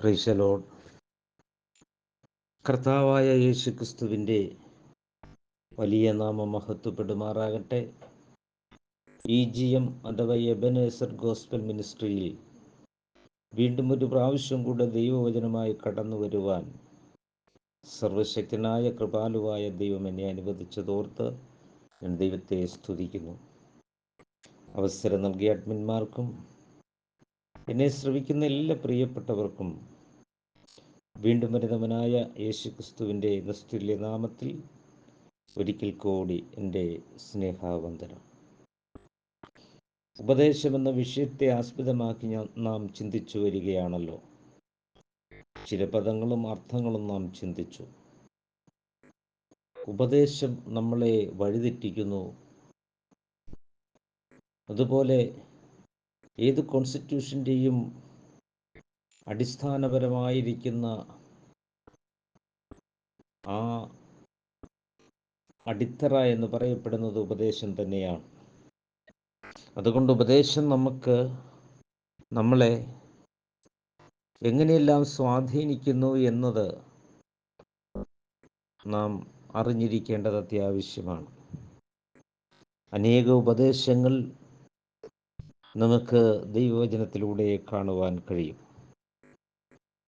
ക്രൈശലോൺ കർത്താവായ യേശു ക്രിസ്തുവിന്റെ വലിയ നാമം മഹത്വപ്പെടുമാറാകട്ടെ. ഇ ജി എം അഥവാ എബനേസർ ഗോസ്ബൽ മിനിസ്ട്രിയിൽ വീണ്ടും ഒരു പ്രാവശ്യം കൂടെ ദൈവവചനമായി കടന്നു വരുവാൻ സർവശക്തനായ കൃപാലുവായ ദൈവം എന്നെ അനുവദിച്ചതോർത്ത് ഞാൻ ദൈവത്തെ സ്തുതിക്കുന്നു. അവസരം നൽകിയ അഡ്മിന്മാർക്കും എന്നെ ശ്രവിക്കുന്ന എല്ലാ പ്രിയപ്പെട്ടവർക്കും വീണ്ടും വരുന്നവനായ യേശു ക്രിസ്തുവിന്റെ നിസ്തുല്യ നാമത്തിൽ ഒരിക്കൽ കൂടി എന്റെ സ്നേഹാവന്ദനം. ഉപദേശമെന്ന വിഷയത്തെ ആസ്പദമാക്കി ഞാൻ നാം ചിന്തിച്ചു വരികയാണല്ലോ. ചില പദങ്ങളും അർത്ഥങ്ങളും നാം ചിന്തിച്ചു. ഉപദേശം നമ്മളെ വഴിതെറ്റിക്കുന്നു. അതുപോലെ ഏത് കോൺസ്റ്റിറ്റ്യൂഷന്റെയും അടിസ്ഥാനപരമായിരിക്കുന്ന ആ അടിത്തറ എന്ന് പറയപ്പെടുന്നത് ഉപദേശം തന്നെയാണ്. അതുകൊണ്ട് ഉപദേശം നമുക്ക് നമ്മളെ എങ്ങനെയെല്ലാം സ്വാധീനിക്കുന്നു എന്നത് നാം അറിഞ്ഞിരിക്കേണ്ടത് അത്യാവശ്യമാണ്. അനേക ഉപദേശങ്ങൾ നമുക്ക് ദൈവവചനത്തിലൂടെ കാണുവാൻ കഴിയും.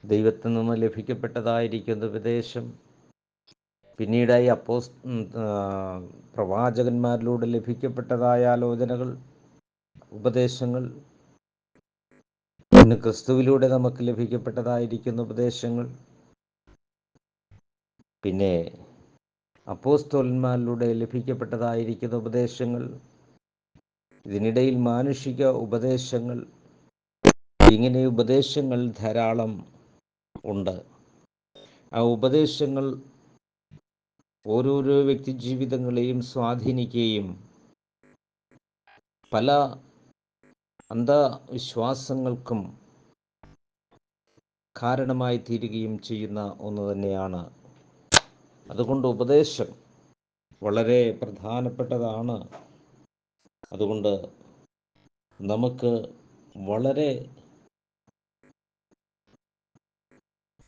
ദൈവത്തിൽ നിന്ന് ലഭിക്കപ്പെട്ടതായിരിക്കുന്ന ഉപദേശം പിന്നീടായി അപ്പോസ് പ്രവാചകന്മാരിലൂടെ ലഭിക്കപ്പെട്ടതായ ആലോചനകൾ ഉപദേശങ്ങൾ പിന്നെ ക്രിസ്തുവിലൂടെ നമുക്ക് ലഭിക്കപ്പെട്ടതായിരിക്കുന്ന ഉപദേശങ്ങൾ പിന്നെ അപ്പോസ്തോലന്മാരിലൂടെ ലഭിക്കപ്പെട്ടതായിരിക്കുന്ന ഉപദേശങ്ങൾ ഇതിനിടയിൽ മാനുഷിക ഉപദേശങ്ങൾ ഇങ്ങനെ ഉപദേശങ്ങൾ ധാരാളം ഉണ്ട്. ആ ഉപദേശങ്ങൾ ഓരോരോ വ്യക്തി ജീവിതങ്ങളെയും സ്വാധീനിക്കുകയും പല അന്ധവിശ്വാസങ്ങൾക്കും കാരണമായി തീരുകയും ചെയ്യുന്ന ഒന്ന് തന്നെയാണ്. അതുകൊണ്ട് ഉപദേശം വളരെ പ്രധാനപ്പെട്ടതാണ്. അതുകൊണ്ട് നമുക്ക് വളരെ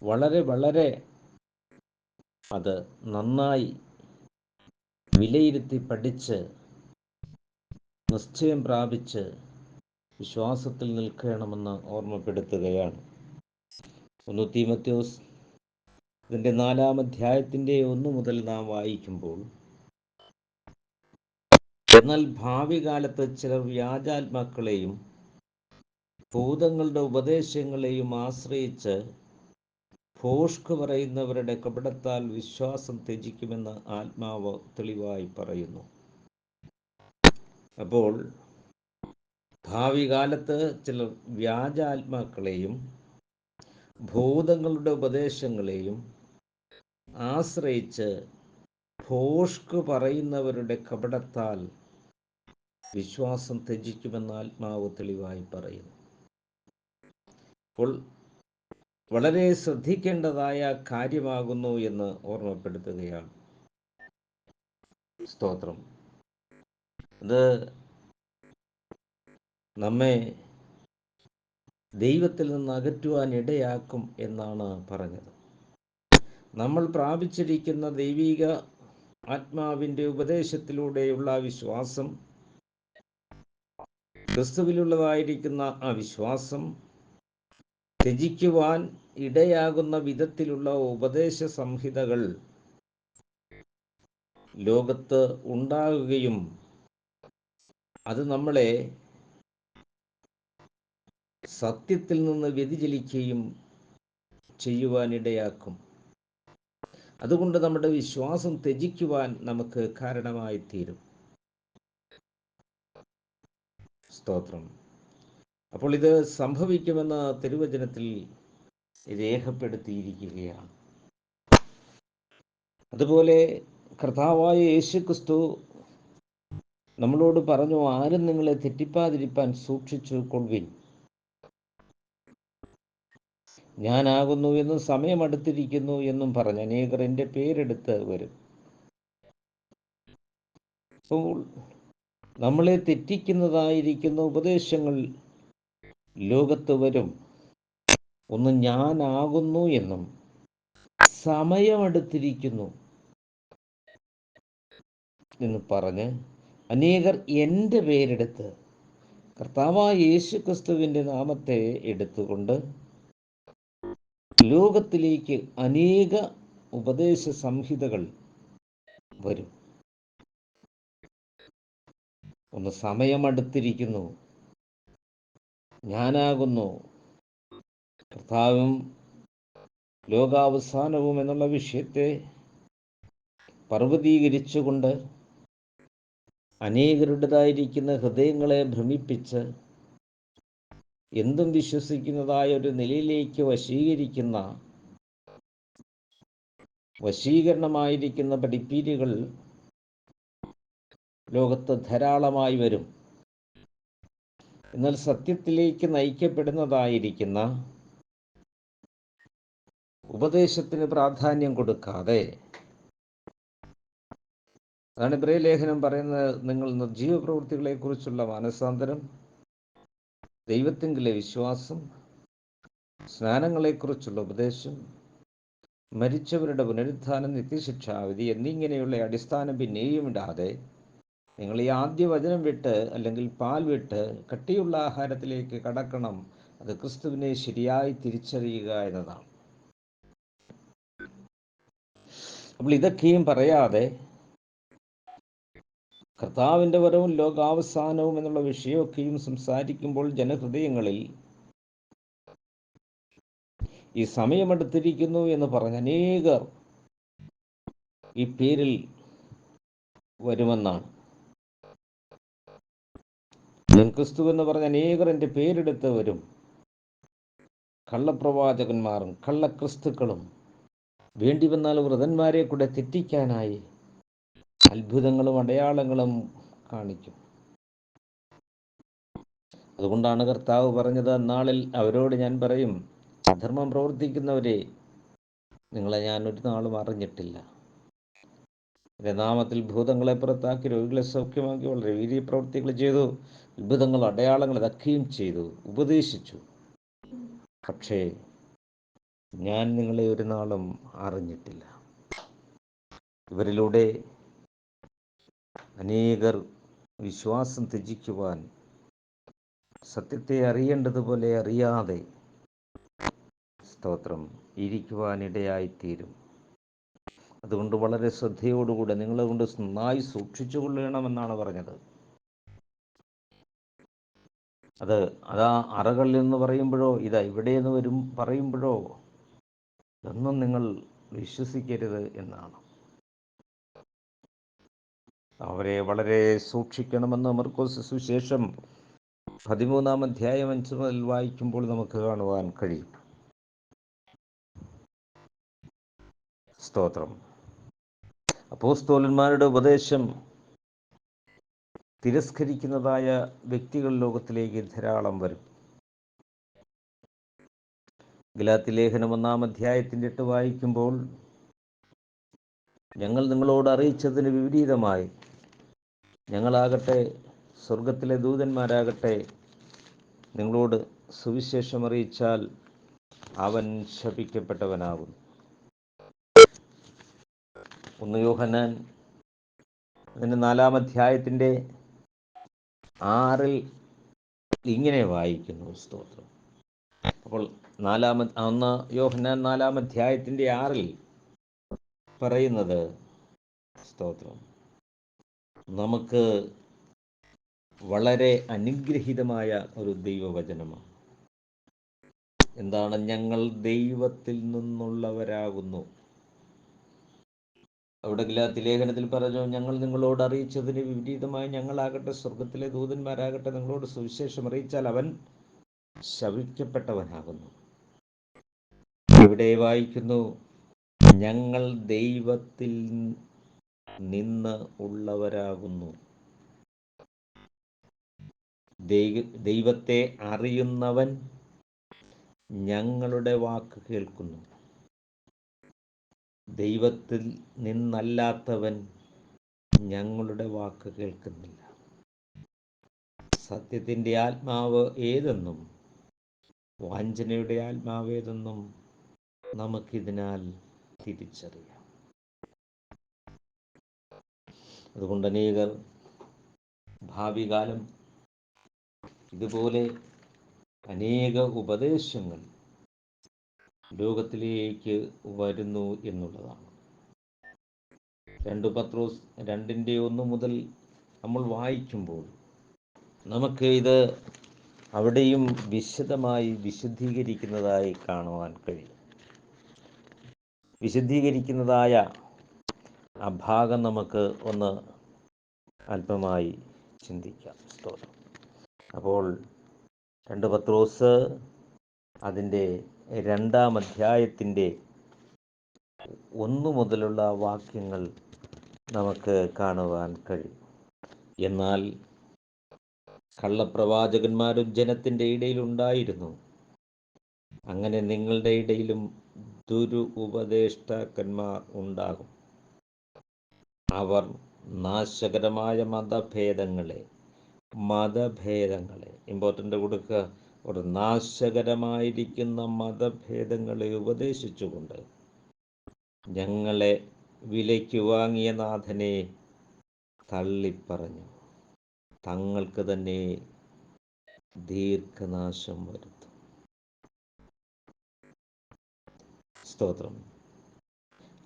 വളരെ വളരെ അത് നന്നായി വിലയിരുത്തി പഠിച്ച് നിശ്ചയം പ്രാപിച്ച് വിശ്വാസത്തിൽ നിൽക്കണമെന്ന് ഓർമ്മപ്പെടുത്തുകയാണ്. ഒന്ന് തീമത്യോസ് ഇതിന്റെ നാലാം അധ്യായത്തിന്റെ ഒന്ന് മുതൽ നാം വായിക്കുമ്പോൾ എന്നാൽ ഭാവി കാലത്ത് ചിലർ വ്യാജാത്മാക്കളെയും ഭൂതങ്ങളുടെ ഉപദേശങ്ങളെയും ആശ്രയിച്ച് ഭോഷ്ക് പറയുന്നവരുടെ കപടത്താൽ വിശ്വാസം ത്യജിക്കുമെന്ന് ആത്മാവ് തെളിവായി പറയുന്നു. അപ്പോൾ ഭാവി കാലത്ത് ചിലർ വ്യാജാത്മാക്കളെയും ഭൂതങ്ങളുടെ ഉപദേശങ്ങളെയും ആശ്രയിച്ച് ഭോഷ്ക് പറയുന്നവരുടെ കപടത്താൽ വിശ്വാസം ത്യജിക്കുമെന്ന് ആത്മാവ് തെളിവായി പറയുന്നു. അപ്പോൾ വളരെ ശ്രദ്ധിക്കേണ്ടതായ കാര്യമാകുന്നു എന്ന് ഓർമ്മപ്പെടുത്തുകയാണ് സ്തോത്രം. അത് നമ്മെ ദൈവത്തിൽ നിന്ന് അകറ്റുവാൻ ഇടയാക്കും എന്നാണ് പറഞ്ഞത്. നമ്മൾ പ്രാപിച്ചിരിക്കുന്ന ദൈവിക ആത്മാവിന്റെ ഉപദേശത്തിലൂടെയുള്ള വിശ്വാസം ക്രിസ്തുവിലുള്ളതായിരിക്കുന്ന ആ വിശ്വാസം ത്യജിക്കുവാൻ ഇടയാകുന്ന വിധത്തിലുള്ള ഉപദേശ സംഹിതകൾ ലോകത്ത് ഉണ്ടാകുകയും അത് നമ്മളെ സത്യത്തിൽ നിന്ന് വ്യതിചലിക്കുകയും ചെയ്യുവാനിടയാക്കും. അതുകൊണ്ട് നമ്മുടെ വിശ്വാസം ത്യജിക്കുവാൻ നമുക്ക് കാരണമായി തീരും സ്തോത്രം. അപ്പോൾ ഇത് സംഭവിക്കുമെന്ന തിരുവചനത്തിൽ രേഖപ്പെടുത്തിയിരിക്കുകയാണ്. അതുപോലെ കർത്താവായ യേശു ക്രിസ്തു നമ്മളോട് പറഞ്ഞു ആരും നിങ്ങളെ തെറ്റിപ്പാതിരിപ്പാൻ സൂക്ഷിച്ചു കൊള്ളുവിൻ. ഞാനാകുന്നു എന്നും സമയമെടുത്തിരിക്കുന്നു എന്നും പറഞ്ഞു അനേകർ എന്റെ പേരെടുത്ത് വരും. നമ്മളെ തെറ്റിക്കുന്നതായിരിക്കുന്ന ഉപദേശങ്ങൾ ലോകത്ത് വരും. ഒന്ന് ഞാനാകുന്നു എന്നും സമയമെടുത്തിരിക്കുന്നു എന്ന് പറഞ്ഞ് അനേകർ എന്റെ പേരെടുത്ത് കർത്താവായ യേശു ക്രിസ്തുവിന്റെ നാമത്തെ എടുത്തുകൊണ്ട് ലോകത്തിലേക്ക് അനേക ഉപദേശ സംഹിതകൾ വരും. ഒന്ന് സമയമടുത്തിരിക്കുന്നു. ഞാനാകുന്നു. കർത്താവും ലോകാവസാനവും എന്നുള്ള വിഷയത്തെ പർവതീകരിച്ചുകൊണ്ട് അനേകരുടേതായിരിക്കുന്ന ഹൃദയങ്ങളെ ഭ്രമിപ്പിച്ച് എന്തും വിശ്വസിക്കുന്നതായ ഒരു നിലയിലേക്ക് വശീകരിക്കുന്ന വശീകരണമായിരിക്കുന്ന പഠിപ്പീരുകൾ ലോകത്ത് ധാരാളമായി വരും. എന്നാൽ സത്യത്തിലേക്ക് നയിക്കപ്പെടുന്നതായിരിക്കുന്ന ഉപദേശത്തിന് പ്രാധാന്യം കൊടുക്കാതെ അതാണ് ഇബ്രേ ലേഖനം പറയുന്നത്. നിങ്ങൾ നിർജീവ പ്രവൃത്തികളെക്കുറിച്ചുള്ള മാനസാന്തരം ദൈവത്തിങ്കിലെ വിശ്വാസം സ്നാനങ്ങളെക്കുറിച്ചുള്ള ഉപദേശം മരിച്ചവരുടെ പുനരുത്ഥാനം നിത്യശിക്ഷാവിധി എന്നിങ്ങനെയുള്ള അടിസ്ഥാനം പിന്നെയും ഇടാതെ നിങ്ങൾ ഈ ആദ്യ വചനം വിട്ട് അല്ലെങ്കിൽ പാൽ വിട്ട് കട്ടിയുള്ള ആഹാരത്തിലേക്ക് കടക്കണം. അത് ക്രിസ്തുവിനെ ശരിയായി തിരിച്ചറിയുക എന്നതാണ്. അപ്പോൾ ഇതൊക്കെയും പറയാതെ കർത്താവിന്റെ വരവും ലോകാവസാനവും എന്നുള്ള വിഷയമൊക്കെയും സംസാരിക്കുമ്പോൾ ജനഹൃദയങ്ങളിൽ ഈ സമയമെടുത്തിരിക്കുന്നു എന്ന് പറഞ്ഞ അനേകർ ഈ പേരിൽ വരുമെന്നാണ്. ക്രിസ്തു എന്ന് പറഞ്ഞ അനേകർ എന്റെ പേരെടുത്തവരും കള്ളപ്രവാചകന്മാരും കള്ളക്രിസ്തുക്കളും വേണ്ടി വന്നാൽ വ്രതന്മാരെ കൂടെ തെറ്റിക്കാനായി അത്ഭുതങ്ങളും അടയാളങ്ങളും കാണിക്കും. അതുകൊണ്ടാണ് കർത്താവ് പറഞ്ഞത് അന്നാളിൽ അവരോട് ഞാൻ പറയും അധർമ്മം പ്രവർത്തിക്കുന്നവരെ നിങ്ങളെ ഞാൻ ഒരു നാളും അറിഞ്ഞിട്ടില്ല. നാമത്തിൽ ഭൂതങ്ങളെ പുറത്താക്കി രോഗികളെ സൗഖ്യമാക്കി വളരെ വീര്യ പ്രവൃത്തികൾ ചെയ്തു. അത്ഭുതങ്ങൾ അടയാളങ്ങൾ ഇതൊക്കെയും ചെയ്തു ഉപദേശിച്ചു. പക്ഷേ ഞാൻ നിങ്ങളെ ഒരു നാളും അറിഞ്ഞിട്ടില്ല. ഇവരിലൂടെ അനേകർ വിശ്വാസം ത്യജിക്കുവാൻ സത്യത്തെ അറിയേണ്ടതുപോലെ അറിയാതെ സ്തോത്രം ഇരിക്കുവാനിടയായിത്തീരും. അതുകൊണ്ട് വളരെ ശ്രദ്ധയോടുകൂടെ നിങ്ങളെ കൊണ്ട് നന്നായി സൂക്ഷിച്ചു കൊള്ളണമെന്നാണ് പറഞ്ഞത്. അത് അതാ അറകളിൽ എന്ന് പറയുമ്പോഴോ ഇതാ ഇവിടെ എന്ന് വരും പറയുമ്പോഴോ ഇതൊന്നും നിങ്ങൾ വിശ്വസിക്കരുത് എന്നാണ്. അവരെ വളരെ സൂക്ഷിക്കണമെന്ന് മർക്കോസ് സുശേഷം പതിമൂന്നാം അധ്യായം അഞ്ച് മുതൽ വായിക്കുമ്പോൾ നമുക്ക് കാണുവാൻ കഴിയും. സ്തോത്രം. അപ്പോസ്തോലന്മാരുടെ ഉപദേശം തിരസ്കരിക്കുന്നതായ വ്യക്തികൾ ലോകത്തിലേക്ക് ധാരാളം വരും. ഗലാത്തി ലേഖനം ഒന്നാം അധ്യായത്തിന്റെ എട്ട് വായിക്കുമ്പോൾ ഞങ്ങൾ നിങ്ങളോട് അറിയിച്ചതിന് വിപരീതമായി. ഞങ്ങളാകട്ടെ സ്വർഗത്തിലെ ദൂതന്മാരാകട്ടെ നിങ്ങളോട് സുവിശേഷം അറിയിച്ചാൽ അവൻ ശപിക്കപ്പെട്ടവനാകും ഒന്ന് യോഹനാൻ അതിന്റെ നാലാം അധ്യായത്തിന്റെ ആറിൽ ഇങ്ങനെ വായിക്കുന്നു സ്തോത്രം. അപ്പോൾ നാലാമ ഒന്ന് യോഹന്നാൻ നാലാം അധ്യായത്തിന്റെ ആറിൽ പറയുന്നത് സ്തോത്രം. നമുക്ക് വളരെ അനുഗ്രഹീതമായ ഒരു ദൈവവചനമാണ്. എന്താണ്? ഞങ്ങൾ ദൈവത്തിൽ നിന്നുള്ളവരാകുന്നു. അവിടെ ലേഖനത്തിൽ പറഞ്ഞു ഞങ്ങൾ നിങ്ങളോട് അറിയിച്ചതിന് വിപരീതമായി ഞങ്ങളാകട്ടെ സ്വർഗത്തിലെ ദൂതന്മാരാകട്ടെ നിങ്ങളോട് സുവിശേഷം അറിയിച്ചാൽ അവൻ ശവിക്കപ്പെട്ടവനാകുന്നു. ഇവിടെ വായിക്കുന്നു ഞങ്ങൾ ദൈവത്തിൽ നിന്ന് ഉള്ളവരാകുന്നു. ദൈവത്തെ അറിയുന്നവൻ ഞങ്ങളുടെ വാക്ക് കേൾക്കുന്നു. ദൈവത്തിൽ നിന്നല്ലാത്തവൻ ഞങ്ങളുടെ വാക്ക് കേൾക്കുന്നില്ല. സത്യത്തിന്റെ ആത്മാവ് ഏതെന്നും വാഞ്ചനയുടെ ആത്മാവേതെന്നും നമുക്കിതിനാൽ തിരിച്ചറിയാം. അതുകൊണ്ട് അനേകർ ഭാവി കാലം ഇതുപോലെ അനേക ഉപദേശങ്ങൾ ലോകത്തിലേക്ക് വരുന്നു എന്നുള്ളതാണ്. രണ്ട് പത്രോസ് രണ്ടിന്റെ ഒന്ന് മുതൽ നമ്മൾ വായിക്കുമ്പോൾ നമുക്ക് ഇത് അവിടെയും വിശദമായി വിശദീകരിക്കുന്നതായി കാണുവാൻ കഴിയും. വിശദീകരിക്കുന്നതായ ആ ഭാഗം നമുക്ക് ഒന്ന് അല്പമായി ചിന്തിക്കാം. സ്തോത്രം. അപ്പോൾ രണ്ട് പത്രോസ് അതിന്റെ രണ്ടാം അധ്യായത്തിന്റെ ഒന്നു മുതലുള്ള വാക്യങ്ങൾ നമുക്ക് കാണുവാൻ കഴിയും. എന്നാൽ കള്ളപ്രവാചകന്മാരും ജനത്തിന്റെ ഇടയിൽ ഉണ്ടായിരുന്നു. അങ്ങനെ നിങ്ങളുടെ ഇടയിലും ദുരു ഉപദേഷ്ടാക്കന്മാർ ഉണ്ടാകും. അവർ നാശകരമായ മതഭേദങ്ങളെ മതഭേദങ്ങളെ ഇമ്പോർട്ടന്റ് കൊടുക്കുക. ഒരു നാശകരമായിരിക്കുന്ന മതഭേദങ്ങളെ ഉപദേശിച്ചുകൊണ്ട് ഞങ്ങളെ വിലയ്ക്ക് വാങ്ങിയ നാഥനെ തള്ളിപ്പറഞ്ഞു. തങ്ങൾക്ക് തന്നെ ദീർഘനാശം വരുത്തും. സ്തോത്രം.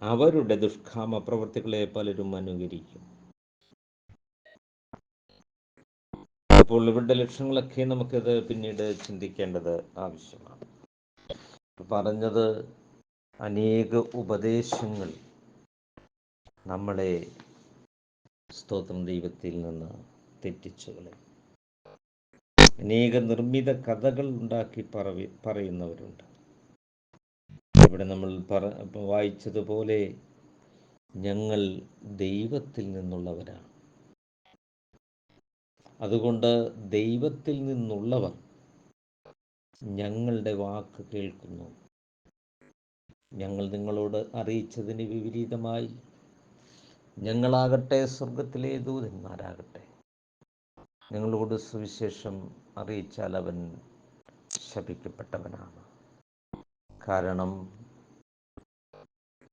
അവരുടെ ദുഷ്കാമ പ്രവൃത്തികളെ പലരും അനുകരിക്കും. അപ്പോൾ ഇവരുടെ ലക്ഷ്യങ്ങളൊക്കെ നമുക്കത് പിന്നീട് ചിന്തിക്കേണ്ടത് ആവശ്യമാണ്. പറഞ്ഞത് അനേക ഉപദേശങ്ങൾ നമ്മളെ സ്തോത്രം ദൈവത്തിൽ നിന്ന് തെറ്റിച്ചു അനേക നിർമ്മിത കഥകൾ ഉണ്ടാക്കി പറവി പറയുന്നവരുണ്ട്. ഇവിടെ നമ്മൾ പറ വായിച്ചതുപോലെ ഞങ്ങൾ ദൈവത്തിൽ നിന്നുള്ളവരാണ്. അതുകൊണ്ട് ദൈവത്തിൽ നിന്നുള്ളവർ ഞങ്ങളുടെ വാക്ക് കേൾക്കുന്നു. ഞങ്ങൾ നിങ്ങളോട് അറിയിച്ചതിന് വിപരീതമായി. ഞങ്ങളാകട്ടെ സ്വർഗത്തിലെ ദൂതന്മാരാകട്ടെ. ഞങ്ങളോട് സുവിശേഷം അറിയിച്ചാൽ അവൻ ശപിക്കപ്പെട്ടവനാണ്. കാരണം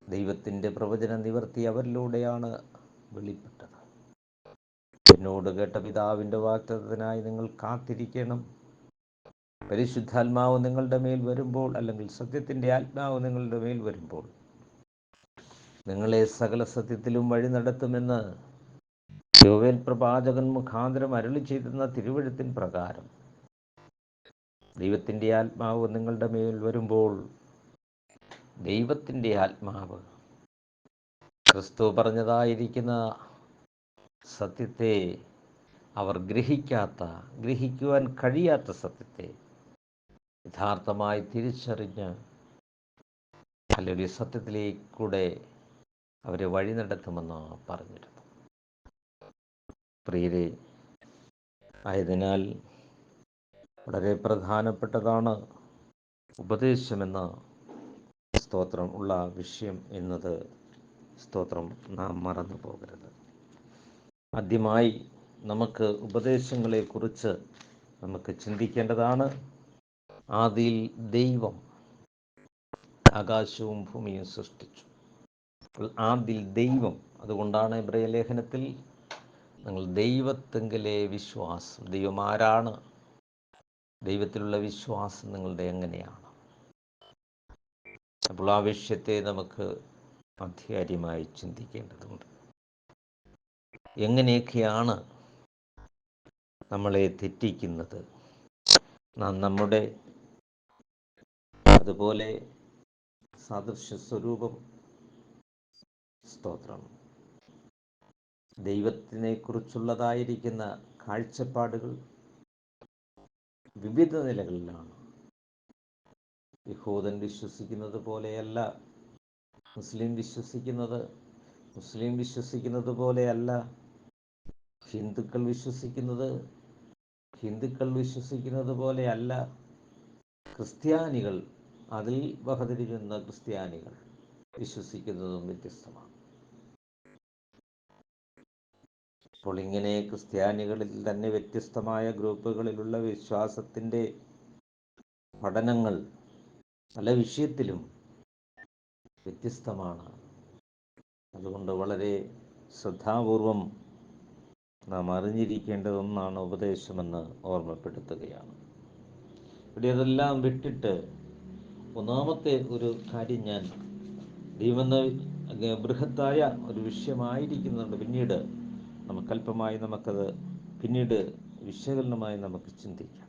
ദൈവത്തിന്റെ പ്രവചന നിവർത്തി അവരിലൂടെയാണ് വെളിപ്പെട്ടത്. എന്നോട് കേട്ട പിതാവിന്റെ വാക്തത്വത്തിനായി നിങ്ങൾ കാത്തിരിക്കണം. പരിശുദ്ധാത്മാവ് നിങ്ങളുടെ മേൽ വരുമ്പോൾ അല്ലെങ്കിൽ സത്യത്തിന്റെ ആത്മാവ് നിങ്ങളുടെ മേൽ വരുമ്പോൾ നിങ്ങളെ സകല സത്യത്തിലും വഴി നടത്തുമെന്ന് യോവേൽ പ്രവാചകൻ മുഖാന്തരം അരളി ചെയ്തെന്ന തിരുവഴുത്തിൻ പ്രകാരം. ദൈവത്തിന്റെ ആത്മാവ് നിങ്ങളുടെ മേൽ വരുമ്പോൾ ദൈവത്തിന്റെ ആത്മാവ്. ക്രിസ്തു പറഞ്ഞതായിരിക്കുന്ന സത്യത്തെ അവർ ഗ്രഹിക്കാത്ത ഗ്രഹിക്കുവാൻ കഴിയാത്ത സത്യത്തെ യഥാർത്ഥമായി തിരിച്ചറിഞ്ഞ് അല്ലെങ്കിൽ സത്യത്തിലേക്കൂടെ അവരെ വഴി നടത്തുമെന്ന് പറഞ്ഞിരുന്നു. പ്രിയരെ ആയതിനാൽ വളരെ പ്രധാനപ്പെട്ടതാണ് ഉപദേശമെന്ന സ്തോത്രം ഉള്ള വിഷയം എന്നത് സ്തോത്രം നാം മറന്നു പോകരുത്. ആദ്യമായി നമുക്ക് ഉപദേശങ്ങളെക്കുറിച്ച് നമുക്ക് ചിന്തിക്കേണ്ടതാണ്. ആദിയിൽ ദൈവം ആകാശവും ഭൂമിയും സൃഷ്ടിച്ചു. ആദിയിൽ ദൈവം അതുകൊണ്ടാണ് ഇബ്രയ ലേഖനത്തിൽ നിങ്ങൾ ദൈവത്തെങ്കിലെ വിശ്വാസം ദൈവം ആരാണ് ദൈവത്തിലുള്ള വിശ്വാസം നിങ്ങളുടെ എങ്ങനെയാണ്? അപ്പോൾ ആ വിഷയത്തെ നമുക്ക് അധികാരിയമായി ചിന്തിക്കേണ്ടതുണ്ട്. എങ്ങനെയൊക്കെയാണ് നമ്മളെ തെറ്റിക്കുന്നത്? നാം നമ്മുടെ അതുപോലെ സാദൃശ്യ സ്വരൂപം സ്തോത്രം. ദൈവത്തിനെ കുറിച്ചുള്ളതായിരിക്കുന്ന കാഴ്ചപ്പാടുകൾ വിവിധ നിലകളിലാണ്. യഹൂദൻ വിശ്വസിക്കുന്നത് പോലെയല്ല മുസ്ലിം വിശ്വസിക്കുന്നത് മുസ്ലിം വിശ്വസിക്കുന്നത് പോലെയല്ല ഹിന്ദുക്കൾ വിശ്വസിക്കുന്നത് ഹിന്ദുക്കൾ വിശ്വസിക്കുന്നത് പോലെയല്ല. ക്രിസ്ത്യാനികൾ അതിൽ വഹതിരിക്കുന്ന ക്രിസ്ത്യാനികൾ വിശ്വസിക്കുന്നതും വ്യത്യസ്തമാണ്. അപ്പോൾ ഇങ്ങനെ ക്രിസ്ത്യാനികളിൽ തന്നെ വ്യത്യസ്തമായ ഗ്രൂപ്പുകളിലുള്ള വിശ്വാസത്തിന്റെ പഠനങ്ങൾ പല വിഷയത്തിലും വ്യത്യസ്തമാണ്. അതുകൊണ്ട് വളരെ ശ്രദ്ധാപൂർവം നാം അറിഞ്ഞിരിക്കേണ്ട ഒന്നാണ് ഉപദേശമെന്ന് ഓർമ്മപ്പെടുത്തുകയാണ്. ഇവിടെ അതെല്ലാം വിട്ടിട്ട് ഒന്നാമത്തെ ഒരു കാര്യം ഞാൻ ദൈവമെന്ന ബൃഹത്തായ ഒരു വിഷയമായിരിക്കുന്നുണ്ട്. പിന്നീട് നമുക്ക് അല്പമായി നമുക്കത് പിന്നീട് വിശകലനമായി നമുക്ക് ചിന്തിക്കാം.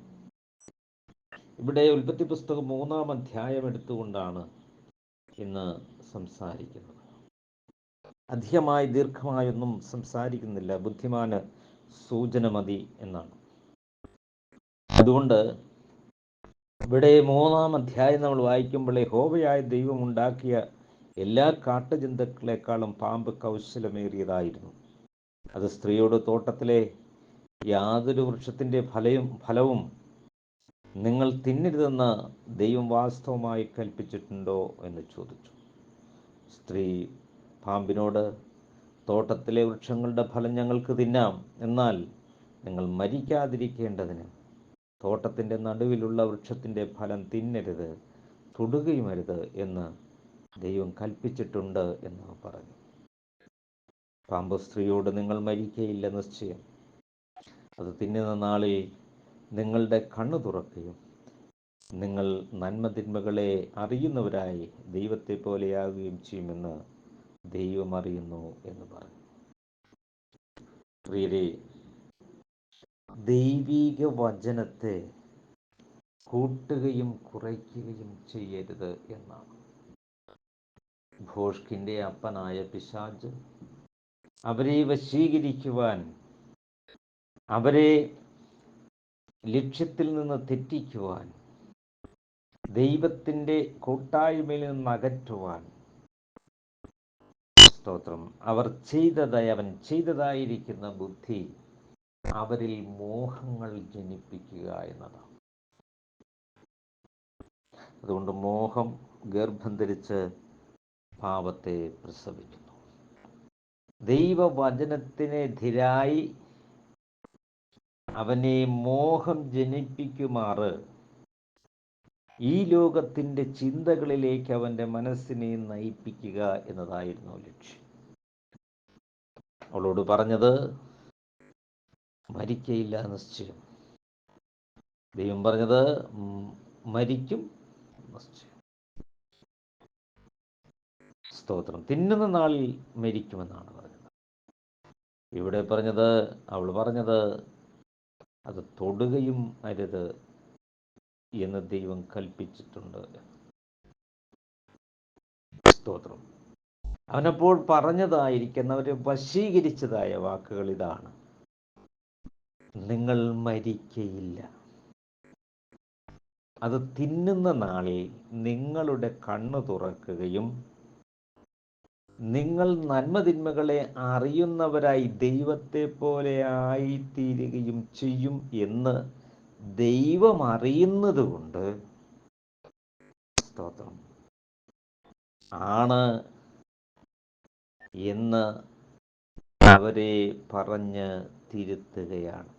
ഇവിടെ ഉൽപ്പത്തി പുസ്തകം മൂന്നാം അധ്യായം എടുത്തുകൊണ്ടാണ് ഇന്ന് സംസാരിക്കുന്നത്. അധികമായി ദീർഘമായൊന്നും സംസാരിക്കുന്നില്ല. ബുദ്ധിമാന് സൂചന മതി എന്നാണ്. അതുകൊണ്ട് ഇവിടെ മൂന്നാം അധ്യായം നമ്മൾ വായിക്കുമ്പോഴേ ഹോബയായ ദൈവം ഉണ്ടാക്കിയ എല്ലാ കാട്ടുജന്തുക്കളെക്കാളും പാമ്പ് കൗശലമേറിയതായിരുന്നു. അത് സ്ത്രീയോട് തോട്ടത്തിലെ യാതൊരു വൃക്ഷത്തിന്റെ ഫലയും ഫലവും നിങ്ങൾ തിന്നരുതെന്ന് ദൈവം വാസ്തവമായി കൽപ്പിച്ചിട്ടുണ്ടോ എന്ന് ചോദിച്ചു. സ്ത്രീ പാമ്പിനോട് തോട്ടത്തിലെ വൃക്ഷങ്ങളുടെ ഫലം ഞങ്ങൾക്ക് തിന്നാം എന്നാൽ നിങ്ങൾ മരിക്കാതിരിക്കേണ്ടതിന് തോട്ടത്തിന്റെ നടുവിലുള്ള വൃക്ഷത്തിന്റെ ഫലം തിന്നരുത് തൊടുകയുമരുത് എന്ന് ദൈവം കൽപ്പിച്ചിട്ടുണ്ട് എന്ന് പറഞ്ഞു. പാമ്പ് സ്ത്രീയോട് നിങ്ങൾ മരിക്കയില്ല നിശ്ചയം. അത് തിന്നുന്ന നാളിൽ നിങ്ങളുടെ കണ്ണു തുറക്കുകയും നിങ്ങൾ നന്മതിന്മകളെ അറിയുന്നവരായി ദൈവത്തെ പോലെയാകുകയും ചെയ്യുമെന്ന് ദൈവം അറിയുന്നു എന്ന് പറഞ്ഞു. പ്രിയരെ ദൈവീക വചനത്തെ കൂട്ടുകയും കുറയ്ക്കുകയും ചെയ്യരുത് എന്നാണ്. ഭോഷ്കിന്റെ അപ്പനായ പിശാജ് അവരെ വശീകരിക്കുവാൻ അവരെ ലക്ഷ്യത്തിൽ നിന്ന് തെറ്റിക്കുവാൻ ദൈവത്തിന്റെ കൂട്ടായ്മയിൽ നിന്ന് അകറ്റുവാൻ സ്തോത്രം. അവർ ചെയ്തതായി അവൻ ചെയ്തതായിരിക്കുന്ന ബുദ്ധി അവരിൽ മോഹങ്ങൾ ജനിപ്പിക്കുക എന്നതാണ്. അതുകൊണ്ട് മോഹം ഗർഭം ധരിച്ച് പാപത്തെ പ്രസവിക്കുന്നു. ദൈവവചനത്തിനെതിരായി അവനെ മോഹം ജനിപ്പിക്കുമാറ് ഈ ലോകത്തിന്റെ ചിന്തകളിലേക്ക് അവന്റെ മനസ്സിനെ നയിപ്പിക്കുക എന്നതായിരുന്നു ലക്ഷ്യം. അവളോട് പറഞ്ഞത് മരിക്കയില്ല നിശ്ചയം. ദൈവം പറഞ്ഞത് മരിക്കും നിശ്ചയം. സ്തോത്രം. തിന്നുന്ന നാളിൽ മരിക്കുമെന്നാണ് പറഞ്ഞത്. ഇവിടെ പറഞ്ഞത് അവൾ പറഞ്ഞത് അത് തൊടുകയും അരുത് എന്ന് ദൈവം കൽപ്പിച്ചിട്ടുണ്ട്. സ്തോത്രം. അവനപ്പോൾ പറഞ്ഞതായിരിക്കുന്ന പറഞ്ഞതായിരിക്കുന്നവരെ വശീകരിച്ചതായ വാക്കുകൾ ഇതാണ്. നിങ്ങൾ മരിക്കയില്ല. അത് തിന്നുന്ന നാളിൽ നിങ്ങളുടെ കണ്ണു തുറക്കുകയും നിങ്ങൾ നന്മതിന്മകളെ അറിയുന്നവരായി ദൈവത്തെ പോലെ ആയിത്തീരുകയും ചെയ്യും എന്ന് ദൈവം അറിയുന്നത് കൊണ്ട് സ്തോത്രം. ആണ് എന്ന് അവരെ പറഞ്ഞ് തിരുത്തുകയാണ്.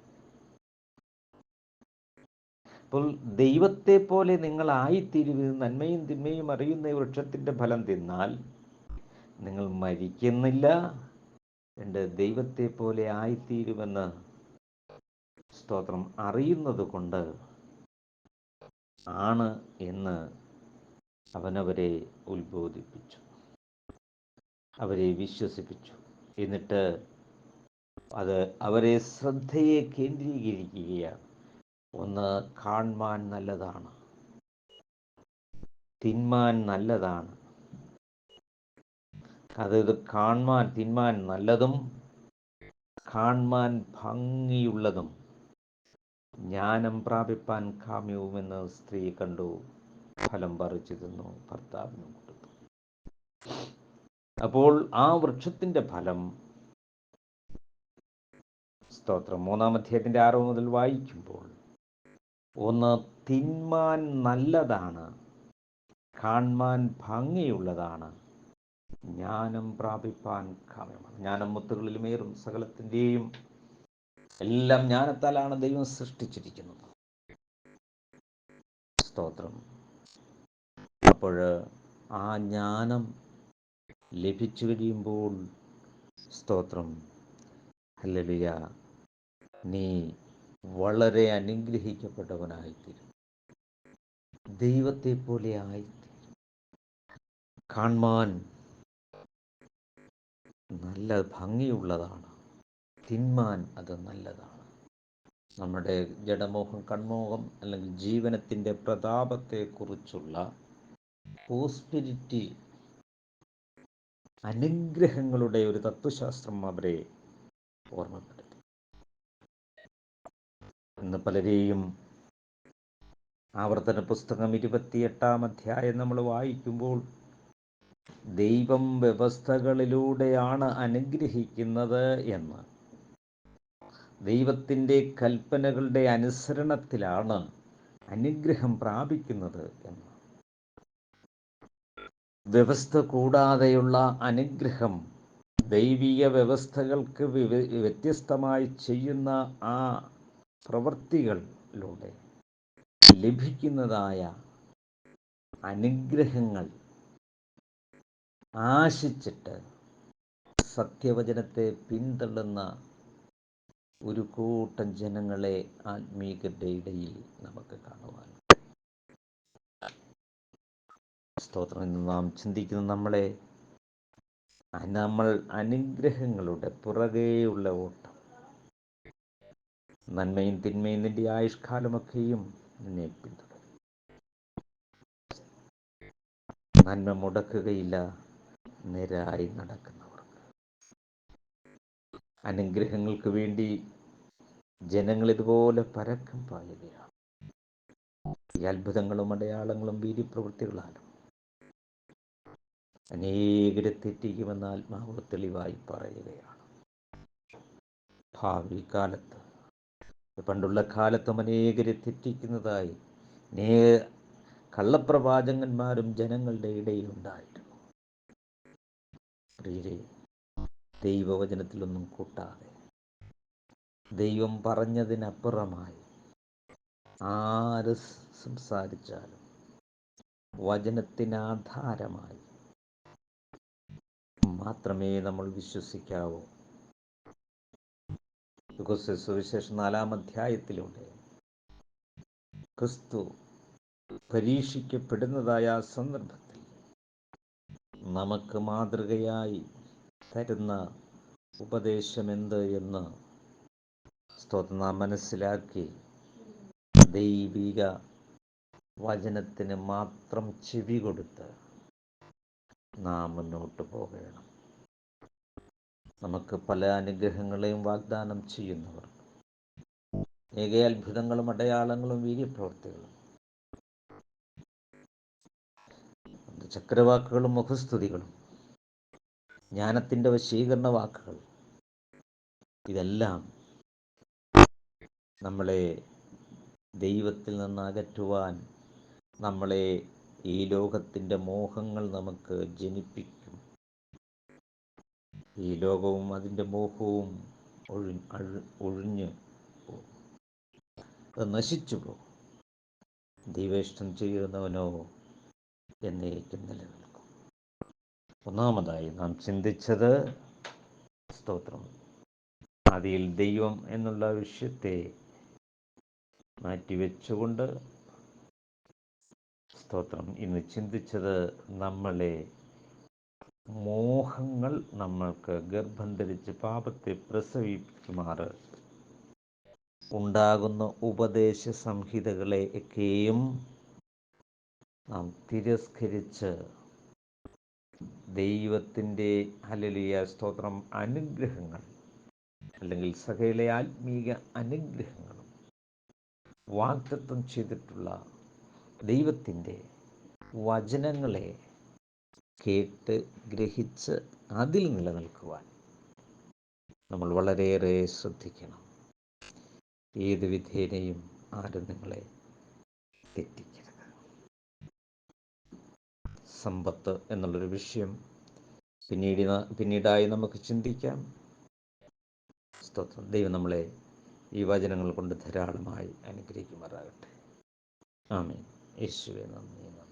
അപ്പോൾ ദൈവത്തെ പോലെ നിങ്ങൾ ആയിത്തീരുവിൻ നന്മയും തിന്മയും അറിയുന്ന വൃക്ഷത്തിന്റെ ഫലം തിന്നാൽ നിങ്ങൾ മരിക്കുന്നില്ല. രണ്ട് ദൈവത്തെ പോലെ ആയിത്തീരുമെന്ന് സ്തോത്രം അറിയുന്നത് കൊണ്ട് ആണ് എന്ന് അവനവരെ ഉത്ബോധിപ്പിച്ചു. അവരെ വിശ്വസിപ്പിച്ചു. എന്നിട്ട് അത് അവരെ ശ്രദ്ധയെ കേന്ദ്രീകരിക്കുകയാണ്. ഒന്ന് കാൺമാൻ നല്ലതാണ്. തിന്മാൻ നല്ലതാണ്. അതായത് കാൺമാൻ തിന്മാൻ നല്ലതും കാൺമാൻ ഭംഗിയുള്ളതും ജ്ഞാനം പ്രാപിപ്പാൻ കാമ്യവുമെന്ന് സ്ത്രീ കണ്ടു. ഫലം പറിച്ചു തിന്നു ഭർത്താവിനും കൊടുത്തു അപ്പോൾ ആ വൃക്ഷത്തിന്റെ ഫലം സ്തോത്രം. മൂന്നാം അധ്യായത്തിന്റെ ആറ് മുതൽ വായിക്കുമ്പോൾ ഒന്ന് തിന്മാൻ നല്ലതാണ് കാൺമാൻ ഭംഗിയുള്ളതാണ് ജ്ഞാനം പ്രാപിപ്പാൻ കാമ്യമാണ്. ജ്ഞാനം മുത്തുകളിലുമേറും സകലത്തിന്റെയും എല്ലാം ജ്ഞാനത്താലാണ് ദൈവം സൃഷ്ടിച്ചിരിക്കുന്നത്. സ്തോത്രം. അപ്പോൾ ആ ജ്ഞാനം ലഭിച്ചു കഴിയുമ്പോൾ സ്തോത്രം. ഹല്ലേലൂയ. നീ വളരെ അനുഗ്രഹിക്കപ്പെട്ടവനായിത്തീരും. ദൈവത്തെ പോലെ ആയിത്തീരും. കാണുവാൻ നല്ല ഭംഗിയുള്ളതാണ്. തിന്മാൻ അത് നല്ലതാണ്. നമ്മുടെ ജഡമോഹം കൺമോഹം അല്ലെങ്കിൽ ജീവനത്തിന്റെ പ്രതാപത്തെക്കുറിച്ചുള്ള പോസ്പിരിറ്റി അനുഗ്രഹങ്ങളുടെ ഒരു തത്വശാസ്ത്രം അവരെ ഓർമ്മപ്പെടുത്തി. ഇന്ന് പലരെയും ആവർത്തന പുസ്തകം ഇരുപത്തിയെട്ടാം അധ്യായം നമ്മൾ വായിക്കുമ്പോൾ ദൈവം വ്യവസ്ഥകളിലൂടെയാണ് അനുഗ്രഹിക്കുന്നത് എന്ന് ദൈവത്തിന്റെ കൽപ്പനകളുടെ അനുസരണത്തിലാണ് അനുഗ്രഹം പ്രാപിക്കുന്നത് എന്ന്. വ്യവസ്ഥ കൂടാതെയുള്ള അനുഗ്രഹം ദൈവീക വ്യവസ്ഥകൾക്ക് വ്യത്യസ്തമായി ചെയ്യുന്ന ആ പ്രവൃത്തികളിലൂടെ ലഭിക്കുന്നതായ അനുഗ്രഹങ്ങൾ ആശിച്ചിട്ട് സത്യവചനത്തെ പിന്തള്ളുന്ന ഒരു കൂട്ടം ജനങ്ങളെ ആത്മീകരുടെ ഇടയിൽ നമുക്ക് കാണുവാൻ. സ്തോത്രം. എന്ന് നാം ചിന്തിക്കുന്ന നമ്മളെ നമ്മൾ അനുഗ്രഹങ്ങളുടെ പുറകെയുള്ള ഓട്ടം. നന്മയും തിന്മയും നിന്റെ ആയുഷ്കാലമൊക്കെയും നിന്നെ പിന്തുടരും. നന്മ മുടക്കുകയില്ല നേരായി നടക്കുന്നവർക്ക്. അനുഗ്രഹങ്ങൾക്ക് വേണ്ടി ജനങ്ങൾ ഇതുപോലെ പരക്കം പായുകയാണ്. ഈ അത്ഭുതങ്ങളും അടയാളങ്ങളും വീര്യപ്രവൃത്തികളാലും അനേകരെ തെറ്റിക്കുമെന്ന് ആത്മാവ് തെളിവായി പറയുകയാണ്. ഭാവി കാലത്ത് പണ്ടുള്ള കാലത്തും അനേകരെ തെറ്റിക്കുന്നതായി നേ കള്ളപ്രവാചകന്മാരും ജനങ്ങളുടെ ഇടയിൽ ഉണ്ടായിരുന്നു. പ്രിയരെ ദൈവവചനത്തിലൊന്നും കൂട്ടാതെ ദൈവം പറഞ്ഞതിനപ്പുറമായി ആര് സംസാരിച്ചാലും വചനത്തിനാധാരമായി മാത്രമേ നമ്മൾ വിശ്വസിക്കാവൂ. സുവിശേഷം നാലാം അധ്യായത്തിലൂടെ ക്രിസ്തു പരീക്ഷിക്കപ്പെടുന്നതായ സന്ദർഭത്തിൽ നമുക്ക് മാതൃകയായി തരുന്ന ഉപദേശമെന്ത് എന്ന് സ്തോത്രം മനസ്സിലാക്കി. ദൈവിക വചനത്തിന് മാത്രം ചെവി കൊടുത്ത് നാം മുന്നോട്ട് പോകണം. നമുക്ക് പല അനുഗ്രഹങ്ങളെയും വാഗ്ദാനം ചെയ്യുന്നവർ ഏക അത്ഭുതങ്ങളും അടയാളങ്ങളും വീര്യപ്രവർത്തികളും ചക്രവാക്കുകളും മുഖസ്തുതികളും ജ്ഞാനത്തിന്റെ വശീകരണ വാക്കുകൾ ഇതെല്ലാം നമ്മളെ ദൈവത്തിൽ നിന്ന് അകറ്റുവാൻ നമ്മളെ ഈ ലോകത്തിന്റെ മോഹങ്ങൾ നമുക്ക് ജനിപ്പിക്കും. ഈ ലോകവും അതിന്റെ മോഹവും ഒഴി ഒഴിഞ്ഞ് നശിച്ചു പോകും. ദൈവേഷ്ടം ചെയ്യുന്നവനോ എന്നേക്കും നിലനിൽക്കും. ഒന്നാമതായി നാം ചിന്തിച്ചത് സ്തോത്രം. അതിൽ ദൈവം എന്നുള്ള വിഷയത്തെ മാറ്റിവെച്ചുകൊണ്ട് സ്തോത്രം. ഇന്ന് ചിന്തിച്ചത് നമ്മളെ മോഹങ്ങൾ നമ്മൾക്ക് ഗർഭം ധരിച്ച് പാപത്തെ പ്രസവിക്കുമാറ്. ഉണ്ടാകുന്ന ഉപദേശ സംഹിതകളെ ഒക്കെയും നാം തിരസ്കരിച്ച് ദൈവത്തിന്റെ ഹല്ലേലൂയ സ്തോത്രം അനുഗ്രഹങ്ങൾ അല്ലെങ്കിൽ സകല ആത്മീക അനുഗ്രഹങ്ങളും വാഗ്ദത്തം ചെയ്തിട്ടുള്ള ദൈവത്തിന്റെ വചനങ്ങളെ കേട്ട് ഗ്രഹിച്ച് അതിൽ നിലനിൽക്കുവാൻ നമ്മൾ വളരെയേറെ ശ്രദ്ധിക്കണം. ഏത് വിധേനയും ആരും നിങ്ങളെ തെറ്റിക്കരുത്. സമ്പത്ത് എന്നുള്ളൊരു വിഷയം പിന്നീട് പിന്നീടായി നമുക്ക് ചിന്തിക്കാം. സ്തോത്രം. ദൈവം നമ്മളെ ഈ വചനങ്ങൾ കൊണ്ട് ധാരാളമായി അനുഗ്രഹിക്കുമാറാകട്ടെ. ആമേൻ. യേശുവെ നന്ദി